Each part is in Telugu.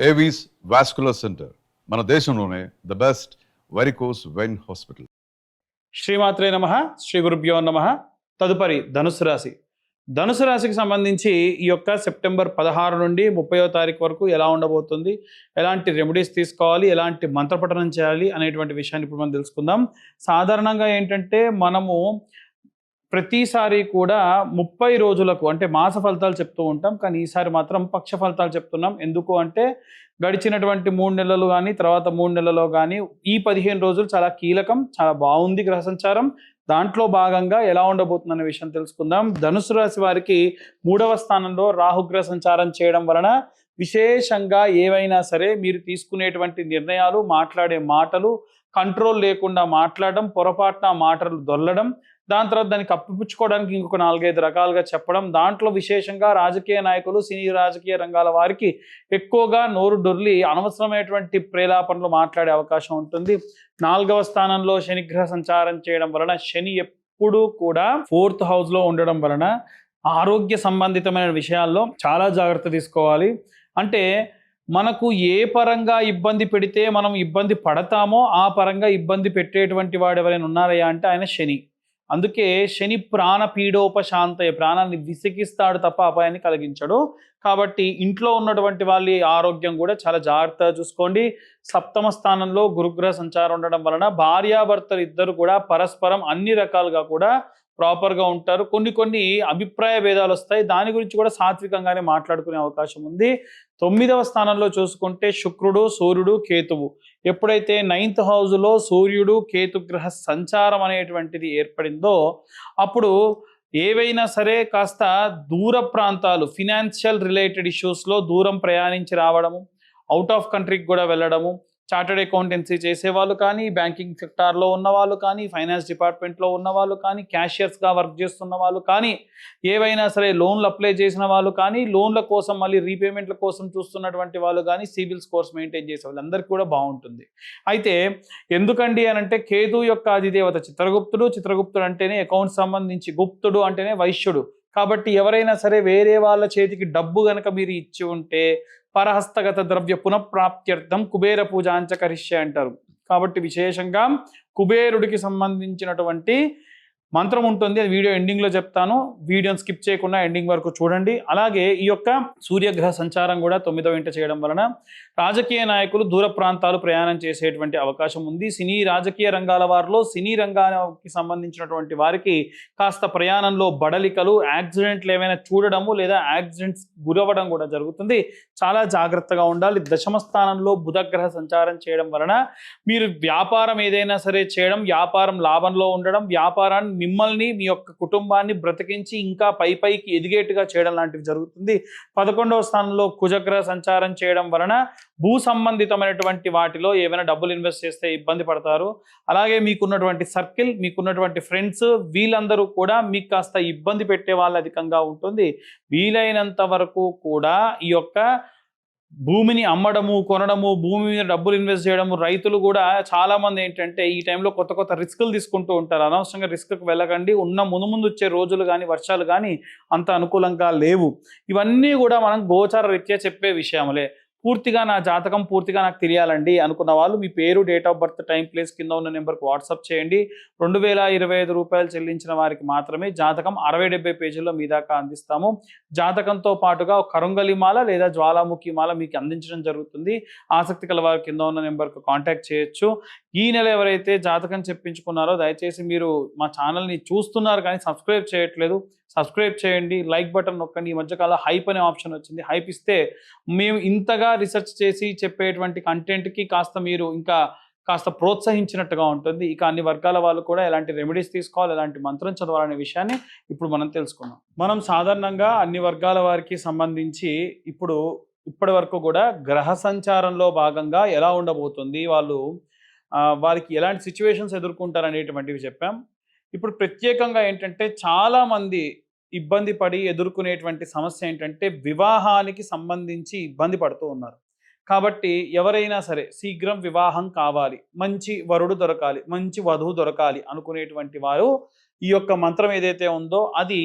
ఏవీస్ వాస్కులర్ సెంటర్ మన దేశంలోనే the best varicose vein hospital శ్రీమాత్రే నమ శ్రీ గురుభ్యో నమ. తదుపరి ధనుసు రాశి. ధనుసు రాశికి సంబంధించి ఈ యొక్క సెప్టెంబర్ పదహారు నుండి ముప్పయో తారీఖు వరకు ఎలా ఉండబోతుంది ఎలాంటి రెమెడీస్ తీసుకోవాలి ఎలాంటి మంత్రపఠనం చేయాలి అనేటువంటి విషయాన్ని ఇప్పుడు మనం తెలుసుకుందాం. సాధారణంగా ఏంటంటే మనము ప్రతిసారి కూడా ముప్పై రోజులకు అంటే మాస ఫలితాలు చెప్తూ ఉంటాం కానీ ఈసారి మాత్రం పక్ష ఫలితాలు చెప్తున్నాం. ఎందుకు అంటే గడిచినటువంటి మూడు నెలలు కానీ తర్వాత మూడు నెలలో కానీ ఈ పదిహేను రోజులు చాలా కీలకం చాలా బాగుంది గ్రహ సంచారం. దాంట్లో భాగంగా ఎలా ఉండబోతుందనే విషయం తెలుసుకుందాం. ధనుసు రాశి వారికి మూడవ స్థానంలో రాహుగ్రహ సంచారం చేయడం వలన విశేషంగా ఏవైనా సరే మీరు తీసుకునేటువంటి నిర్ణయాలు మాట్లాడే మాటలు కంట్రోల్ లేకుండా మాట్లాడడం పొరపాటున మాటలు దొల్లడం దాని తర్వాత దాన్ని కప్పిపుచ్చుకోవడానికి ఇంకొక నాలుగైదు రకాలుగా చెప్పడం దాంట్లో విశేషంగా రాజకీయ నాయకులు సినీ రాజకీయ రంగాల వారికి ఎక్కువగా నోరు డొర్లి అనవసరమైనటువంటి ప్రేలాపనలు మాట్లాడే అవకాశం ఉంటుంది. నాలుగవ స్థానంలో శనిగ్రహ సంచారం చేయడం వలన శని ఎప్పుడూ కూడా ఫోర్త్ హౌస్లో ఉండడం వలన ఆరోగ్య సంబంధితమైన విషయాల్లో చాలా జాగ్రత్త తీసుకోవాలి. అంటే మనకు ఏ పరంగా ఇబ్బంది పెడితే మనం ఇబ్బంది పడతామో ఆ పరంగా ఇబ్బంది పెట్టేటువంటి వాడు ఎవరైనా ఉన్నారయ్యా అంటే ఆయన శని. అందుకే శని ప్రాణ పీడోపశాంతయ ప్రాణాన్ని విసిగిస్తాడు తప్ప అపాయాన్ని కలిగించడు. కాబట్టి ఇంట్లో ఉన్నటువంటి వాళ్ళ ఆరోగ్యం కూడా చాలా జాగ్రత్తగా చూసుకోండి. సప్తమ స్థానంలో గురుగ్రహ సంచారం ఉండడం వలన భార్యాభర్తలు ఇద్దరు కూడా పరస్పరం అన్ని రకాలుగా కూడా ప్రాపర్గా ఉంటారు. కొన్ని కొన్ని అభిప్రాయ భేదాలు వస్తాయి. దాని గురించి కూడా సాత్వికంగానే మాట్లాడుకునే అవకాశం ఉంది. తొమ్మిదవ స్థానంలో చూసుకుంటే శుక్రుడు సూర్యుడు కేతువు. ఎప్పుడైతే నైన్త్ హౌస్లో సూర్యుడు కేతుగ్రహ సంచారం అనేటువంటిది ఏర్పడిందో అప్పుడు ఏవైనా సరే కాస్త దూర ప్రాంతాలు ఫినాన్షియల్ రిలేటెడ్ ఇష్యూస్లో దూరం ప్రయాణించి రావడము అవుట్ ఆఫ్ కంట్రీకి కూడా వెళ్ళడము చార్టెడ్ అకౌంటెన్సీ చేసేవాళ్ళు కానీ బ్యాంకింగ్ సెక్టార్లో ఉన్నవాళ్ళు కానీ ఫైనాన్స్ డిపార్ట్మెంట్లో ఉన్నవాళ్ళు కానీ క్యాషియర్స్గా వర్క్ చేస్తున్న వాళ్ళు కానీ ఏవైనా సరే లోన్లు అప్లై చేసిన వాళ్ళు కానీ లోన్ల కోసం మళ్ళీ రీపేమెంట్ల కోసం చూస్తున్నటువంటి వాళ్ళు కానీ సిబిల్ స్కోర్స్ మెయింటైన్ చేసే వాళ్ళందరికీ కూడా బాగుంటుంది. అయితే ఎందుకండి అని అంటే కేతు యొక్క అధిదేవత చిత్రగుప్తుడు చిత్రగుప్తుడు అంటేనే అకౌంట్ సంబంధించి గుప్తుడు అంటేనే వైశ్యుడు. కాబట్టి ఎవరైనా సరే వేరే వాళ్ళ చేతికి డబ్బు గనక మీరు ఇచ్చి ఉంటే పరహస్తగత ద్రవ్య పునఃప్రాప్త్యర్థం కుబేర పూజ అంచకరిష్య అంటారు. కాబట్టి విశేషంగా కుబేరుడికి సంబంధించినటువంటి మంత్రం ఉంటుంది అది వీడియో ఎండింగ్లో చెప్తాను. వీడియోని స్కిప్ చేయకుండా ఎండింగ్ వరకు చూడండి. అలాగే ఈ యొక్క సూర్యగ్రహ సంచారం కూడా తొమ్మిదవ ఇంట చేయడం వలన రాజకీయ నాయకులు దూర ప్రాంతాలు ప్రయాణం చేసేటువంటి అవకాశం ఉంది. సినీ రాజకీయ రంగాల వారిలో సినీ రంగానికి సంబంధించినటువంటి వారికి కాస్త ప్రయాణంలో బడలికలు యాక్సిడెంట్లు ఏమైనా చూడడము లేదా యాక్సిడెంట్స్ గురవ్వడం కూడా జరుగుతుంది. చాలా జాగ్రత్తగా ఉండాలి. దశమ స్థానంలో బుధగ్రహ సంచారం చేయడం వలన మీరు వ్యాపారం ఏదైనా సరే చేయడం వ్యాపారం లాభంలో ఉండడం వ్యాపారాన్ని మిమ్మల్ని మీ యొక్క కుటుంబాన్ని బ్రతికించి ఇంకా పై పైకి ఎదిగేట్టుగా చేయడం లాంటివి జరుగుతుంది. పదకొండవ స్థానంలో కుజగ్రహ సంచారం చేయడం వలన భూ సంబంధితమైనటువంటి వాటిలో ఏమైనా డబ్బులు ఇన్వెస్ట్ చేస్తే ఇబ్బంది పడతారు. అలాగే మీకున్నటువంటి సర్కిల్ మీకున్నటువంటి ఫ్రెండ్స్ వీళ్ళందరూ కూడా మీకు కాస్త ఇబ్బంది పెట్టే వాళ్ళు అధికంగా ఉంటుంది. వీలైనంత వరకు కూడా ఈ యొక్క భూమిని అమ్మడము కొనడము భూమి మీద డబ్బులు ఇన్వెస్ట్ చేయడము రైతులు కూడా చాలా మంది ఏంటంటే ఈ టైంలో కొత్త కొత్త రిస్కులు తీసుకుంటూ ఉంటారు. అనవసరంగా రిస్క్కి వెళ్ళకండి. ఉన్న ముందు ముందు వచ్చే రోజులు కానీ వర్షాలు కానీ అంత అనుకూలంగా లేవు. ఇవన్నీ కూడా మనం గోచార రీత్యా చెప్పే విషయములే. పూర్తిగా నా జాతకం పూర్తిగా నాకు తెలియాలండి అనుకున్న వాళ్ళు మీ పేరు date of birth time place కింద ఉన్న నెంబర్కి వాట్సాప్ చేయండి. రెండు వేల ఇరవై ఐదు రూపాయలు చెల్లించిన వారికి మాత్రమే జాతకం అరవై డెబ్బై పేజీల్లో మీ దాకా అందిస్తాము. జాతకంతో పాటుగా ఒక కరుంగలి మాల లేదా జ్వాలాముఖి మాల మీకు అందించడం జరుగుతుంది. ఆసక్తి కల వారి కింద ఉన్న నెంబర్కి కాంటాక్ట్ చేయొచ్చు. ఈ నెల ఎవరైతే జాతకం చెప్పించుకున్నారో దయచేసి మీరు మా ఛానల్ని చూస్తున్నారు కానీ సబ్స్క్రైబ్ చేయట్లేదు సబ్స్క్రైబ్ చేయండి. లైక్ బటన్ నొక్కండి. ఈ మధ్యకాలం హైప్ అనే ఆప్షన్ వచ్చింది. హైప్ ఇస్తే మేము ఇంతగా రీసెర్చ్ చేసి చెప్పేటువంటి కంటెంట్కి కాస్త మీరు ఇంకా కాస్త ప్రోత్సహించినట్టుగా ఉంటుంది. ఇక అన్ని వర్గాల వాళ్ళు కూడా ఎలాంటి రెమెడీస్ తీసుకోవాలి ఎలాంటి మంత్రం చదవాలనే విషయాన్ని ఇప్పుడు మనం తెలుసుకున్నాం మనం సాధారణంగా అన్ని వర్గాల వారికి సంబంధించి ఇప్పుడు ఇప్పటి వరకు కూడా గ్రహ సంచారంలో భాగంగా ఎలా ఉండబోతుంది వాళ్ళు వారికి ఎలాంటి సిచ్యువేషన్స్ ఎదుర్కొంటారు అనేటువంటివి చెప్పాం. ఇప్పుడు ప్రత్యేకంగా ఏంటంటే చాలామంది ఇబ్బంది పడి ఎదుర్కొనేటువంటి సమస్య ఏంటంటే వివాహానికి సంబంధించి ఇబ్బంది పడుతూ ఉన్నారు. కాబట్టి ఎవరైనా సరే శీఘ్రం వివాహం కావాలి. మంచి వరుడు దొరకాలి మంచి వధువు దొరకాలి అనుకునేటువంటి వారు ఈ యొక్క మంత్రం ఏదైతే ఉందో అది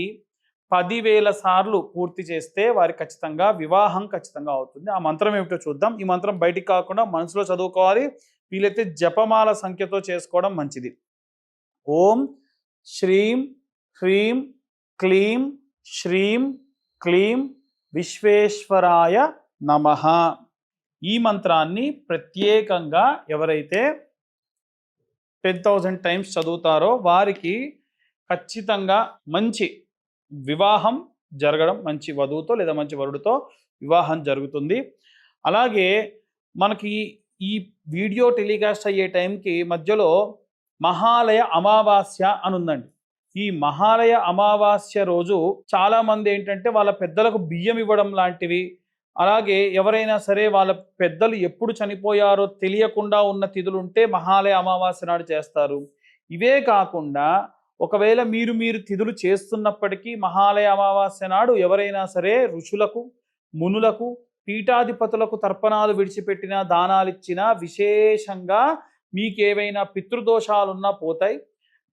పదివేల సార్లు పూర్తి చేస్తే వారి ఖచ్చితంగా వివాహం ఖచ్చితంగా అవుతుంది. ఆ మంత్రం ఏమిటో చూద్దాం. ఈ మంత్రం బయటికి కాకుండా మనసులో చదువుకోవాలి. వీలైతే జపమాల సంఖ్యతో చేసుకోవడం మంచిది. ఓం శ్రీం హ్రీం క్లీం శ్రీం క్లీం విశ్వేశ్వరాయ నమః. ఈ మంత్రాన్ని ప్రత్యేకంగా ఎవరైతే టెన్ థౌజండ్ టైమ్స్ చదువుతారో వారికి ఖచ్చితంగా మంచి వివాహం జరగడం మంచి వధువుతో లేదా మంచి వరుడితో వివాహం జరుగుతుంది. అలాగే మనకి ఈ వీడియో టెలికాస్ట్ అయ్యే టైంకి మధ్యలో మహాలయ అమావాస్య అని ఉందండి ఈ మహాలయ అమావాస్య రోజు చాలా మంది ఏంటంటే వాళ్ళ పెద్దలకు బియ్యం ఇవ్వడం లాంటివి. అలాగే ఎవరైనా సరే వాళ్ళ పెద్దలు ఎప్పుడు చనిపోయారో తెలియకుండా ఉన్న తిథులు ఉంటే మహాలయ అమావాస్య నాడు చేస్తారు. ఇవే కాకుండా ఒకవేళ మీరు మీరు తిథులు చేస్తున్నప్పటికీ మహాలయ అమావాస్య నాడు ఎవరైనా సరే ఋషులకు మునులకు పీఠాధిపతులకు తర్పణాలు విడిచిపెట్టిన దానాలు ఇచ్చినా విశేషంగా మీకు ఏవైనా పితృదోషాలున్నా పోతాయి.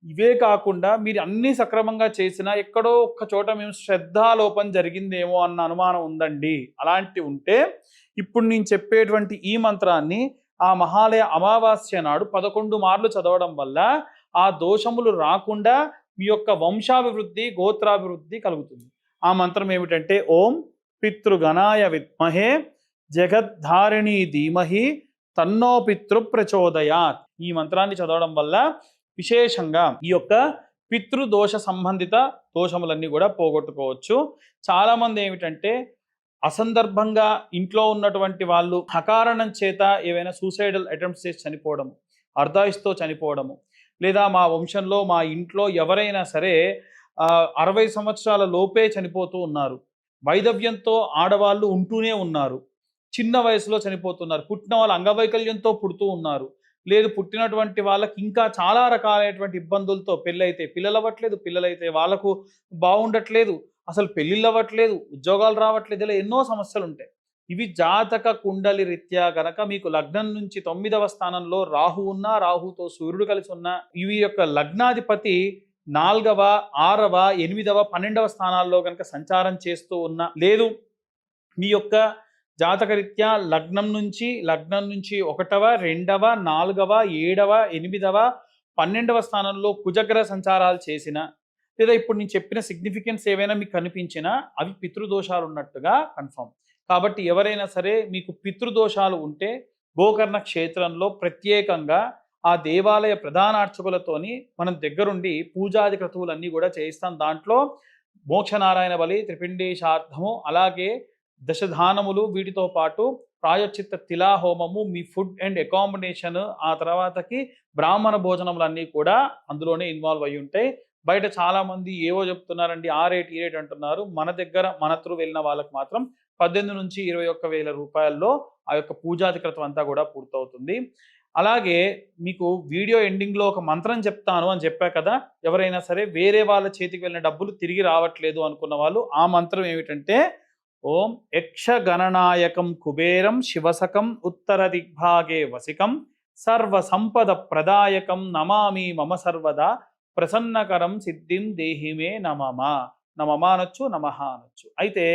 ఇవే కాకుండా మీరు అన్ని సక్రమంగా చేసినా ఎక్కడో ఒక్క చోట మేము శ్రద్ధాలోపం జరిగిందేమో అన్న అనుమానం ఉందండి. అలాంటి ఉంటే ఇప్పుడు నేను చెప్పేటువంటి ఈ మంత్రాన్ని ఆ మహాలయ అమావాస్య నాడు పదకొండు మార్లు చదవడం వల్ల ఆ దోషములు రాకుండా మీ యొక్క వంశాభివృద్ధి గోత్రాభివృద్ధి కలుగుతుంది. ఆ మంత్రం ఏమిటంటే ఓం పితృగణాయ విద్మహే జగద్ధారిణి ధీమహి తన్నో పితృ ప్రచోదయాత్. ఈ మంత్రాన్ని చదవడం వల్ల విశేషంగా ఈ యొక్క పితృదోష సంబంధిత దోషములన్నీ కూడా పోగొట్టుకోవచ్చు. చాలామంది ఏమిటంటే అసందర్భంగా ఇంట్లో ఉన్నటువంటి వాళ్ళు అకారణం చేత ఏవైనా సూసైడల్ అటెంప్ట్స్ చేసి చనిపోవడము అర్ధాయుస్తో చనిపోవడము లేదా మా వంశంలో మా ఇంట్లో ఎవరైనా సరే అరవై సంవత్సరాల లోపే చనిపోతూ ఉన్నారు. వైదవ్యంతో ఆడవాళ్ళు ఉంటూనే ఉన్నారు. చిన్న వయసులో చనిపోతున్నారు. పుట్టిన వాళ్ళు అంగవైకల్యంతో పుడుతూ ఉన్నారు. లేదు పుట్టినటువంటి వాళ్ళకి ఇంకా చాలా రకాలైనటువంటి ఇబ్బందులతో పెళ్ళైతే పిల్లలు అవ్వట్లేదు పిల్లలైతే వాళ్ళకు బాగుండట్లేదు అసలు పెళ్ళిళ్ళు అవ్వట్లేదు ఉద్యోగాలు రావట్లేదు ఇలా ఎన్నో సమస్యలు ఉంటాయి ఇవి జాతక కుండలి రీత్యా గనక మీకు లగ్నం నుంచి తొమ్మిదవ స్థానంలో రాహు ఉన్నా రాహుతో సూర్యుడు కలిసి ఉన్నా ఇవి యొక్క లగ్నాధిపతి నాలుగవ ఆరవ ఎనిమిదవ పన్నెండవ స్థానాల్లో కనుక సంచారం చేస్తూ ఉన్నా లేదు మీ యొక్క జాతకరీత్యా లగ్నం నుంచి లగ్నం నుంచి ఒకటవ రెండవ నాలుగవ ఏడవ ఎనిమిదవ పన్నెండవ స్థానంలో కుజగ్రహ సంచారాలు చేసిన లేదా ఇప్పుడు నేను చెప్పిన సిగ్నిఫికెన్స్ ఏవైనా మీకు కనిపించినా అవి పితృదోషాలు ఉన్నట్టుగా కన్ఫర్మ్ కాబట్టి ఎవరైనా సరే మీకు పితృదోషాలు ఉంటే గోకర్ణ క్షేత్రంలో ప్రత్యేకంగా ఆ దేవాలయ ప్రధానార్చకులతోని మనం దగ్గరుండి పూజాది క్రతువులన్నీ కూడా చేయిస్తాం. దాంట్లో మోక్షనారాయణ బలి త్రిపిండేశార్థము అలాగే దశధానములు వీటితో పాటు ప్రాయోచిత్త తిలా హోమము మీ ఫుడ్ అండ్ అకామిడేషన్ ఆ తర్వాతకి బ్రాహ్మణ భోజనములన్నీ కూడా అందులోనే ఇన్వాల్వ్ అయి ఉంటాయి. బయట చాలామంది ఏవో చెప్తున్నారండి ఆ రేట్ ఈ రేట్ అంటున్నారు. మన దగ్గర మన త్రూ వెళ్ళిన వాళ్ళకి మాత్రం పద్దెనిమిది నుంచి ఇరవై ఒక్క వేల రూపాయల్లో ఆ యొక్క పూజాధికృతం అంతా కూడా పూర్తవుతుంది. అలాగే మీకు వీడియో ఎండింగ్లో ఒక మంత్రం చెప్తాను అని చెప్పా కదా ఎవరైనా సరే వేరే వాళ్ళ చేతికి వెళ్ళిన డబ్బులు తిరిగి రావట్లేదు అనుకున్న వాళ్ళు ఆ మంత్రం ఏమిటంటే ఓం యక్షగణనాయకం కుబేరం శివసకం ఉత్తర దిగ్భాగే వసికం సర్వ సంపద ప్రదాయకం నమామి మమ సర్వదా ప్రసన్నకరం సిద్ధిం దేహిమే నమమ. నమమ అనొచ్చు నమః అనొచ్చు. అయితే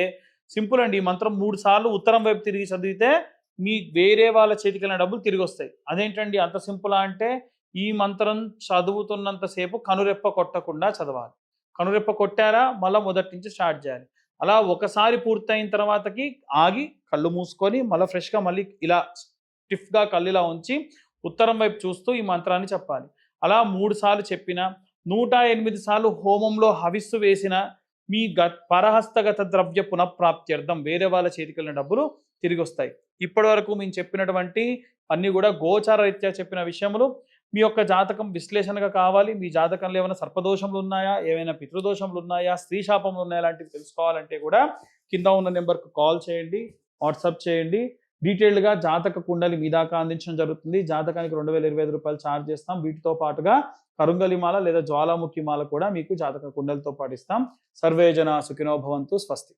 సింపుల్ అండి ఈ మంత్రం మూడు సార్లు ఉత్తరం వైపు తిరిగి చదివితే మీ వేరే వాళ్ళ చేతికి వెళ్ళిన డబ్బులు తిరిగి వస్తాయి. అదేంటండి అంత సింపులా అంటే ఈ మంత్రం చదువుతున్నంతసేపు కనురెప్ప కొట్టకుండా చదవాలి. కనురెప్ప కొట్టారా? మళ్ళీ మొదటి నుంచి స్టార్ట్ చేయాలి. అలా ఒకసారి పూర్తయిన తర్వాతకి ఆగి కళ్ళు మూసుకొని మళ్ళీ ఫ్రెష్గా మళ్ళీ ఇలా స్టిఫ్గా కళ్ళు ఇలా ఉంచి ఉత్తరం వైపు చూస్తూ ఈ మంత్రాన్ని చెప్పాలి. అలా మూడు సార్లు చెప్పిన నూట ఎనిమిది సార్లు హోమంలో హవిస్సు వేసిన మీ గ పరహస్తగత ద్రవ్య పునఃప్రాప్త్యర్థం వేరే వాళ్ళ చేతికి వెళ్ళిన డబ్బులు తిరిగి వస్తాయి. ఇప్పటి వరకు మేము చెప్పినటువంటి అన్నీ కూడా గోచార రీత్యా చెప్పిన విషయములు మీ యొక్క జాతకం విశ్లేషణగా కావాలి. మీ జాతకంలో ఏమైనా సర్పదోషములు ఉన్నాయా? ఏమైనా పితృదోషములు ఉన్నాయా? స్త్రీ శాపములు ఉన్నాయా? లాంటివి తెలుసుకోవాలంటే కూడా కింద ఉన్న నెంబర్కు కాల్ చేయండి. వాట్సాప్ చేయండి. డీటెయిల్డ్గా జాతక కుండలి మీ దాకా అందించడం జరుగుతుంది. జాతకానికి రెండు వేల ఇరవై ఐదు రూపాయలు ఛార్జ్ చేస్తాం. వీటితో పాటుగా కరుంగలిమాల లేదా జ్వాలాముఖి మాల కూడా మీకు జాతక కుండలతో పాటిస్తాం. సర్వేజన సుఖినోభవంతు సుఖినో భవంతు. స్వస్తి.